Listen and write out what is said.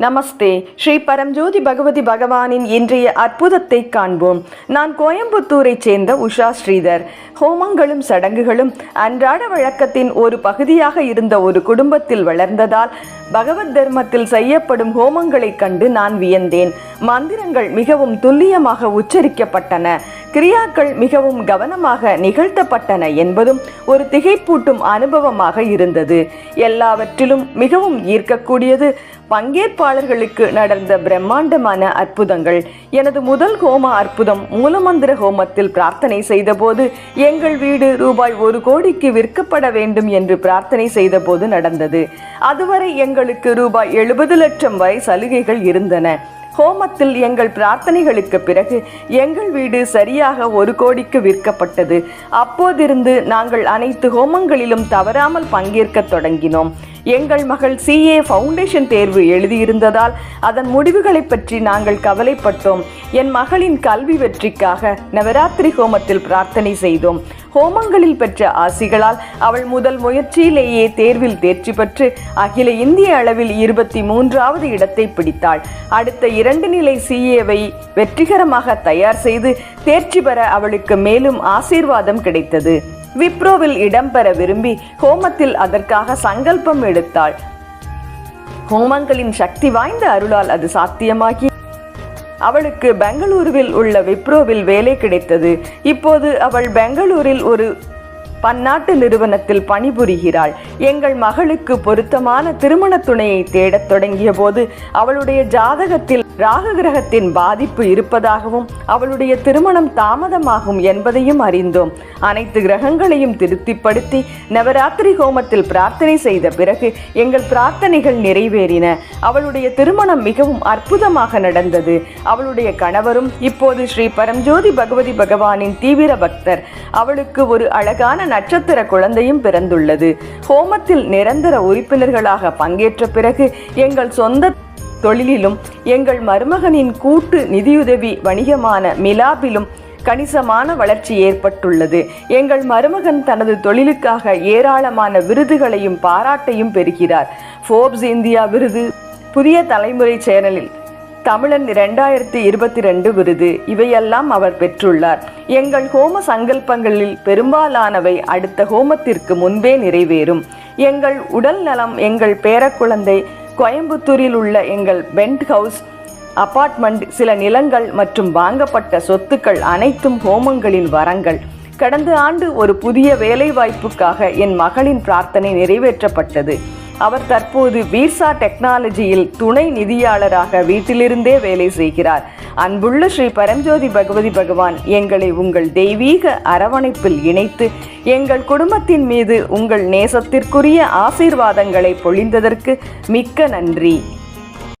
நமஸ்தே. ஸ்ரீ பரம்ஜோதி பகவதி பகவானின் இன்றைய அற்புதத்தை காண்போம். நான் கோயம்புத்தூரைச் சேர்ந்த உஷா ஸ்ரீதர். ஹோமங்களும் சடங்குகளும் அன்றாட வழக்கத்தின் ஒரு பகுதியாக இருந்த ஒரு குடும்பத்தில் வளர்ந்ததால் பகவத் தர்மத்தில் செய்யப்படும் ஹோமங்களைக் கண்டு நான் வியந்தேன். மந்திரங்கள் மிகவும் துல்லியமாக உச்சரிக்கப்பட்டன. கிரியாக்கள் மிகவும் கவனமாக நிகழ்த்தப்பட்டன என்பதும் ஒரு திகைப்பூட்டும் அனுபவமாக இருந்தது. எல்லாவற்றிலும் மிகவும் ஈர்க்கக்கூடியது பங்கேற்பாளர்களுக்கு நடந்த பிரம்மாண்டமான அற்புதங்கள். எனது முதல் ஹோம அற்புதம் மூலமந்திர ஹோமத்தில் பிரார்த்தனை செய்தபோது எங்கள் வீடு ரூபாய் ஒரு கோடிக்கு விற்கப்பட வேண்டும் என்று பிரார்த்தனை செய்தபோது நடந்தது. அதுவரை எங்களுக்கு ரூபாய் எழுபது லட்சம் வரை சலுகைகள் இருந்தன. ஹோமத்தில் எங்கள் பிரார்த்தனைகளுக்கு பிறகு எங்கள் வீடு சரியாக ஒரு கோடிக்கு விற்கப்பட்டது. அப்போதிருந்து நாங்கள் அனைத்து ஹோமங்களிலும் தவறாமல் பங்கேற்கத் தொடங்கினோம். எங்கள் மகள் சிஏ ஃபவுண்டேஷன் தேர்வு எழுதியிருந்ததால் அதன் முடிவுகளை பற்றி நாங்கள் கவலைப்பட்டோம். என் மகளின் கல்வி வெற்றிக்காக நவராத்திரி ஹோமத்தில் பிரார்த்தனை செய்தோம். ஹோமங்களில் பெற்ற ஆசிகளால் அவள் முதல் முயற்சியிலேயே தேர்வில் தேர்ச்சி பெற்று அகில இந்திய அளவில் இருபத்தி மூன்றாவது இடத்தை பிடித்தாள். அடுத்த இரண்டு நிலை சிஏவை வெற்றிகரமாக தயார் செய்து தேர்ச்சி பெற அவளுக்கு மேலும் ஆசீர்வாதம் கிடைத்தது. விப்ரோவில் இடம்பெற விரும்பி ஹோமத்தில் அதற்காக சங்கல்பம் எடுத்தாள். ஹோமங்களின் சக்தி வாய்ந்த அருளால் அது சாத்தியமாகி அவளுக்கு பெங்களூருவில் உள்ள விப்ரோவில் வேலை கிடைத்தது. இப்போது அவள் பெங்களூரில் ஒரு பன்னாட்டு நிறுவனத்தில் பணிபுரிகிறாள். எங்கள் மகளுக்கு பொருத்தமான திருமண துணையை தேடத் தொடங்கிய போது அவளுடைய ஜாதகத்தில் ராகு கிரகத்தின் பாதிப்பு இருப்பதாகவும் அவளுடைய திருமணம் தாமதமாகும் என்பதையும் அறிந்தோம். அனைத்து கிரகங்களையும் திருப்திப்படுத்தி நவராத்திரி ஹோமத்தில் பிரார்த்தனை செய்த பிறகு எங்கள் பிரார்த்தனைகள் நிறைவேறின. அவளுடைய திருமணம் மிகவும் அற்புதமாக நடந்தது. அவளுடைய கணவரும் இப்போது ஸ்ரீ பரம்ஜோதி பகவதி பகவானின் தீவிர பக்தர். அவளுக்கு ஒரு அழகான நட்சத்திர குழந்தையும் பிறந்துள்ளது. ஹோமத்தில் நிரந்தர உறுப்பினர்களாக பங்கேற்ற பிறகு எங்கள் சொந்த தொழிலிலும் எங்கள் மருமகனின் கூட்டு நிதியுதவி வணிகமான மிலாபிலும் கணிசமான வளர்ச்சி ஏற்பட்டுள்ளது. எங்கள் மருமகன் தனது தொழிலுக்காக ஏராளமான விருதுகளையும் பாராட்டையும் பெறுகிறார். ஃபோர்ப்ஸ் இந்தியா விருது புதிய தலைமுறை சேனலில் தமிழன் இரண்டாயிரத்தி இருபத்தி ரெண்டு விருது. இவையெல்லாம் அவர் பெற்றுள்ளார். எங்கள் ஹோம சங்கல்பங்களில் பெரும்பாலானவை அடுத்த ஹோமத்திற்கு முன்பே நிறைவேறும். எங்கள் உடல் நலம் எங்கள் பேரக்குழந்தை கோயம்புத்தூரில் உள்ள எங்கள் பென்ட் ஹவுஸ் அபார்ட்மெண்ட் சில நிலங்கள் மற்றும் வாங்கப்பட்ட சொத்துக்கள் அனைத்தும் ஹோமங்களின் வரங்கள். கடந்த ஆண்டு ஒரு புதிய வேலைவாய்ப்புக்காக என் மகளின் பிரார்த்தனை நிறைவேற்றப்பட்டது. அவர் தற்போது வீசா டெக்னாலஜியில் துணை நிதியாளராக வீட்டிலிருந்தே வேலை செய்கிறார். அன்புள்ள ஸ்ரீ பரஞ்சோதி பகவதி பகவான் எங்களை உங்கள் தெய்வீக அரவணைப்பில் இணைத்து எங்கள் குடும்பத்தின் மீது உங்கள் நேசத்திற்குரிய ஆசீர்வாதங்களை பொழிந்ததற்கு மிக்க நன்றி.